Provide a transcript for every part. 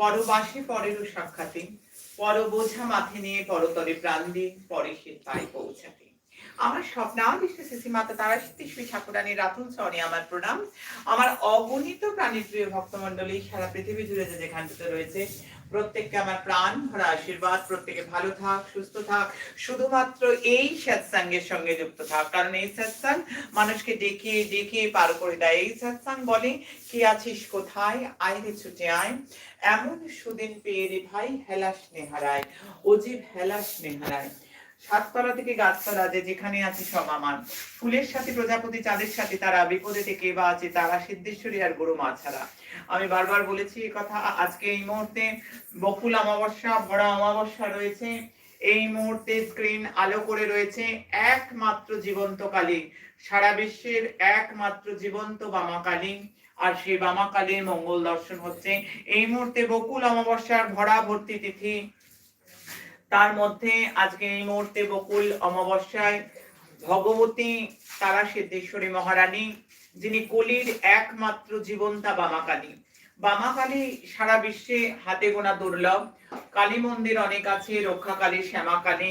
পরবাসে পরেরও সাক্ষাতে পর বোঝা মাথে নিয়ে পরতরে প্রাণ দিয়ে পরে সে পায়ে পৌঁছাতে। আমার স্বপ্নাদিষ্ট শ্রী মাতা তারা শ্রী ঠাকুরানীর রাতুল চরণে আমার প্রণাম। আমার অগণিত প্রাণীর প্রিয় ভক্তমন্ডলী সারা পৃথিবী জুড়ে যে যেখানটিতে রয়েছে, প্রত্যেককে আমার প্রাণ, ভরা আশীর্বাদ, প্রত্যেকে ভালো থাক, সুস্থ থাক, শুধুমাত্র এই সৎসঙ্গের সঙ্গে যুক্ত থাক। কারণ এই সৎসঙ্গ মানুষকে ডেকে ডেকে পার করে দেয়। এই সৎসঙ্গ বলে, কি আছিস কোথায়? আয় রে ছুটে আয়। এমন সুদিন পেয়ে রে ভাই হেলাস নেহারায়, অজীব হেলাস নেহারায়। সাততলা থেকে গাছতলা যে যেখানে আছে সব আমার। ফুলের সাথে প্রজাপতি, চাঁদের সাথে তারা, বিপদে থেকে বা আছে তারা, সিদ্ধেশ্বরী আর গরু মা ছাড়া। আমি বারবার বলেছি কথা আজকে এই মুহূর্তে বকুল অমাবস্যা ভরা অমাবস্যা রয়েছে। এই মুহূর্তে স্ক্রিন আলো করে রয়েছে একমাত্র জীবন্ত কালী। সারা বিশ্বের একমাত্র জীবন্ত বামা কালী। আর সেই বামাকালীর মঙ্গল দর্শন হচ্ছে। এই মুহূর্তে বকুল অমাবস্যার ভরা ভর্তি তিথি। তার মধ্যে আজকে এই মুহূর্তে বকুল অমাবস্যায় ভগবতী তারা সিদ্ধেশ্বরী মহারানী, যিনি কলির একমাত্র জীবন্তা বামাকালী। বামাকালী সারা বিশ্বে হাতে গোনা দুর্লভ। কালী মন্দির অনেক আছে, রক্ষাকালী, শ্যামাকালী,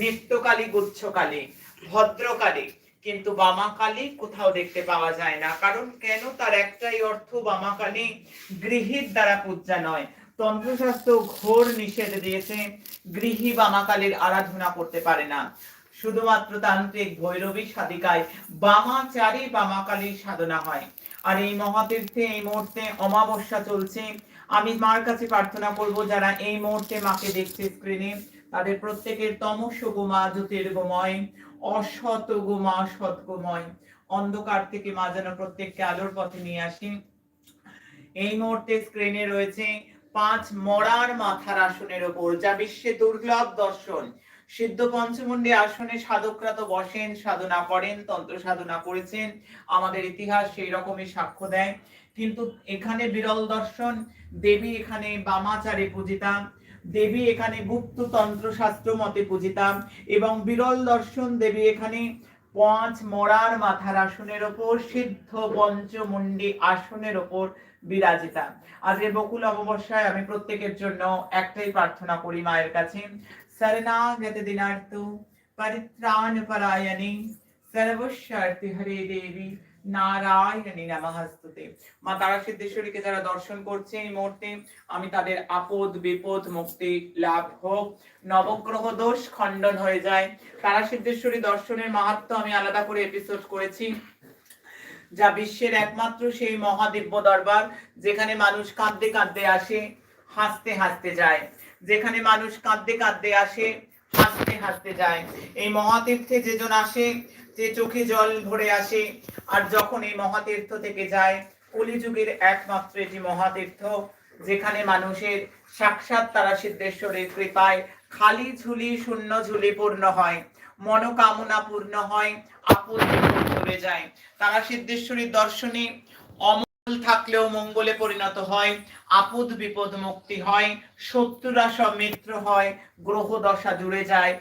নিত্যকালী, গুচ্ছকালী, ভদ্রকালী। কিন্তু বামাকালী কোথাও দেখতে পাওয়া যায় না। কারণ কেন? তার একটাই অর্থ বামাকালী গৃহীর দ্বারা পূজা নয়। তন্ত্রশাস্ত্র ঘোর নিষেধ দিয়েছে, গৃহী বামাকালীর আরাধনা করতে পারে না। শুধুমাত্র তান্ত্রিক ভৈরবী সাধিকায় বামাচারী বামাকালীর সাধনা হয়। আর এই মহাতীর্থে এই মুহূর্তে অমাবস্যা চলছে। আমি মার কাছে প্রার্থনা করব, যারা এই মুহূর্তে মাকে দেখছে স্ক্রিনে তাদের প্রত্যেকের তমস গোমা জ্যোতির্গময় অসৎ গোমা সৎ গোময় অন্ধকার থেকে মা যেন প্রত্যেককে আলোর পথে নিয়ে আসি। এই মুহূর্তে স্ক্রিনে রয়েছে পাঁচ মরার মাথার আসনের ওপর, যা বিশ্বে দুর্লভ দর্শন। সিদ্ধ পঞ্চমুণ্ডী আসনে সাধকরা তো বসেন, সাধনা করেন, তন্ত্র সাধনা করেছেন, আমাদের ইতিহাস সেই রকমই সাক্ষ্য দেয়। কিন্তু এখানে বিরল দর্শন, দেবী এখানে বামাচারে পূজিতাম দেবী এখানে গুপ্ত তন্ত্র শাস্ত্র মতে পূজিতাম এবং বিরল দর্শন, দেবী এখানে পাঁচ মরার মাথার আসনের ওপর, সিদ্ধ পঞ্চমুন্ডি আসনের ওপর বিরাজিতা। আজকে বকুল অমাবস্যায় আমি প্রত্যেকের জন্য একটাই প্রার্থনা করি মায়ের কাছে। শরণাগত দিনার্থ পরিত্রাণ পরায়ণী, সর্বস্বার্থী হরে দেবী। নারায়ণী নমস্তুতে। মা তারা সিদ্ধেশ্বরীকে যারা দর্শন করছে এই মুহূর্তে, আমি তাদের আপদ, বিপদ, মুক্তি লাভ হোক। নবগ্রহ দোষ খণ্ডন হয়ে যায়। তারা সিদ্ধেশ্বরী দর্শনের মাহাত্ম আমি আলাদা করে এপিসোড করেছি, যা বিশ্বের একমাত্র সেই মহাদিব্য দরবার, যেখানে মানুষ কাঁদতে কাঁদতে আসে, হাসতে হাসতে যায়। যেখানে মানুষ কাঁদতে কাঁদতে আসে, হাসতে হাসতে যায়। এই মহাতীর্থে যেজন আসে যে চোখে জল ভরে আসে, আর যখন এই মহাতীর্থ থেকে যায়, কলিযুগের একমাত্র এটি মহাতীর্থ, যেখানে মানুষের সাক্ষাৎ তারা সিদ্ধেশ্বরের কৃপায় খালি ঝুলি শূন্য ঝুলি পূর্ণ হয়, মনোকামনা পূর্ণ হয় আপত্তি যায়। তারা সিদ্ধেশ্বরীর দর্শনে থাকলেও মঙ্গলে পরিণত হয়, আপদ বিপদ মুক্তি হয়, শত্রুরা সব মিত্র হয়, গ্রহ দশা জুড়ে যায়,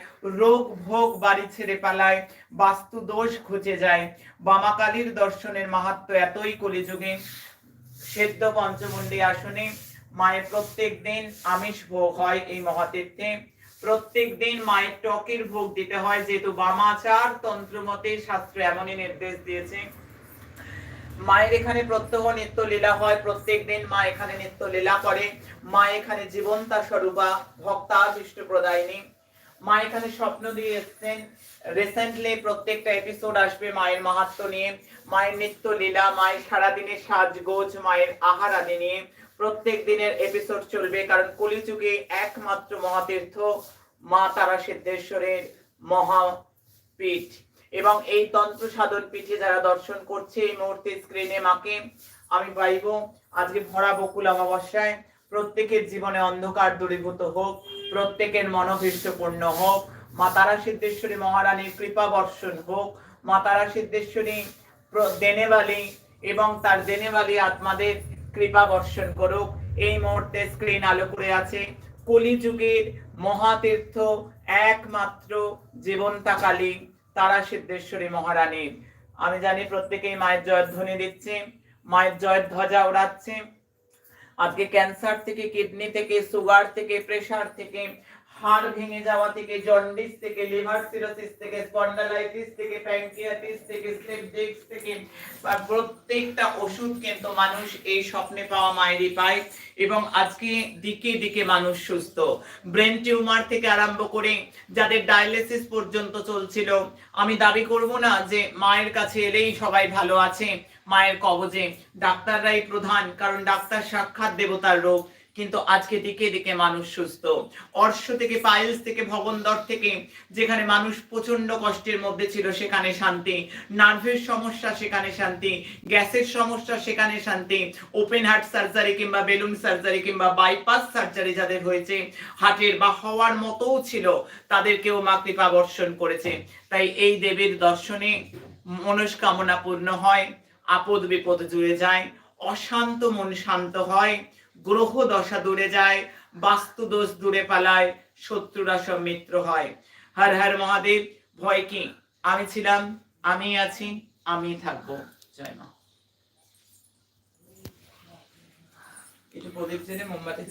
রোগ ভোগ বাড়ি ছেড়ে পালায়, বাস্তু দোষ ঘুচে যায়। বামাকালীর দর্শনের মাহাত্ম এতই কলিযুগে। সেদ্ধ পঞ্চমুণ্ডী আসনে মায়ের প্রত্যেক দিন আমিষ ভোগ হয় এই মহাতীর্থে। প্রত্যেক দিন মায়ের টকের ভোগ দিতে হয়, যেহেতু বামাচার তন্ত্রমতে শাস্ত্র এমনই নির্দেশ দিয়েছে। মায়ের এখানে প্রত্যহ নিত্য লীলা হয়, প্রত্যেক দিন মা এখানে নিত্য লীলা করে। মা এখানে জীবন্তা স্বরূপা ভক্তাদিষ্ট প্রদায়িনী। মা এখানে স্বপ্ন দিয়ে এসছেন। রিসেন্টলি প্রত্যেকটা এপিসোড আসবে মায়ের মাহাত্ম নিয়ে। মায়ের নিত্য লীলা, মায়ের সারাদিনের সাজগোজ, মায়ের আহার আদি নিয়ে। প্রত্যেক দিনের এপিসোড চলবে, কারণ কলিযুগে একমাত্র মহাতীর্থ মা তারা সিদ্ধেশ্বরের মহাপীঠ। এবং এই তন্ত্র সাধন পীঠে যারা দর্শন করছে এই মুহূর্তে স্ক্রিনে মাকে আমি পাইব। আজকে ভরা বকুল অমাবস্যায় প্রত্যেকের জীবনে অন্ধকার দূরীভূত হোক, প্রত্যেকের মনোভীষ্ট পূর্ণ হোক, মা তারা সিদ্ধেশ্বরী মহারানীর কৃপা বর্ষণ হোক, মা তারা সিদ্ধেশ্বরী দেনেবালি এবং তার দেনেবালি আত্মাদের কৃপা বর্ষণ করুক। এই মুহূর্তে স্ক্রিন আলো করে আছে কলিযুগের মহাতীর্থ একমাত্র জীবন্তা কালী তারা সিদ্ধেশ্বরী মহারানী। আমি জানি প্রত্যেকেই মায়ের জয়ের জয়ধ্বনি দিচ্ছে, মায়ের জয়ের ধ্বজা উড়াচ্ছে। আজকে ক্যান্সার থেকে কিডনি থেকে সুগার থেকে প্রেশার থেকে হাড় ভেঙে যাওয়া থেকে জন্ডিস থেকে লিভার সিরোসিস থেকে স্পন্ডালাইটিস থেকে প্যানক্রিয়াটিস থেকে ডিস্ক থেকে প্রত্যেকটা ওষুধ কিন্তু মানুষ এই স্বপ্নে পাওয়া মায়েরই পায় এবং আজকে দিকে দিকে মানুষ সুস্থ। ব্রেন টিউমার থেকে আরম্ভ করে যাদের ডায়ালিসিস পর্যন্ত চলছিল, আমি দাবি করব না যে মায়ের কাছে এলেই সবাই ভালো আছে, মায়ের কবজে। ডাক্তাররাই প্রধান, কারণ ডাক্তার সাক্ষাৎ দেবতার রোগ কিন্তু আজকে দিকে দিকে মানুষ সুস্থ। অর্শ থেকে, পাইলস থেকে ভগন্দর থেকে, যেখানে মানুষ প্রচণ্ড কষ্টের মধ্যে ছিল, সেখানে শান্তি। নার্ভের সমস্যা, সেখানে শান্তি। গ্যাসের সমস্যা, সেখানে শান্তি। ওপেন হার্ট সার্জারি কিংবা বেলুন সার্জারি কিংবা বাইপাস সার্জারি যাদের হয়েছে হার্টের বা হওয়ার মতোও ছিল, তাদেরকেও মা কৃপা বর্ষণ করেছে। তাই এই দেবীর দর্শনে মনস্কামনা পূর্ণ হয়, আপদ বিপদ জুড়ে যায়, অশান্ত মন শান্ত হয় গ্রহ দশা দূরে যায়, বাস্তু দোষ দূরে পালায়, শত্রুরা সব মিত্র হয়। হর হর মহাদেব, ভয় কি? আমি ছিলাম, আমি আছি, আমি থাকব। জয় মা। কিছু প্রদীপ জেনে মোমবাতি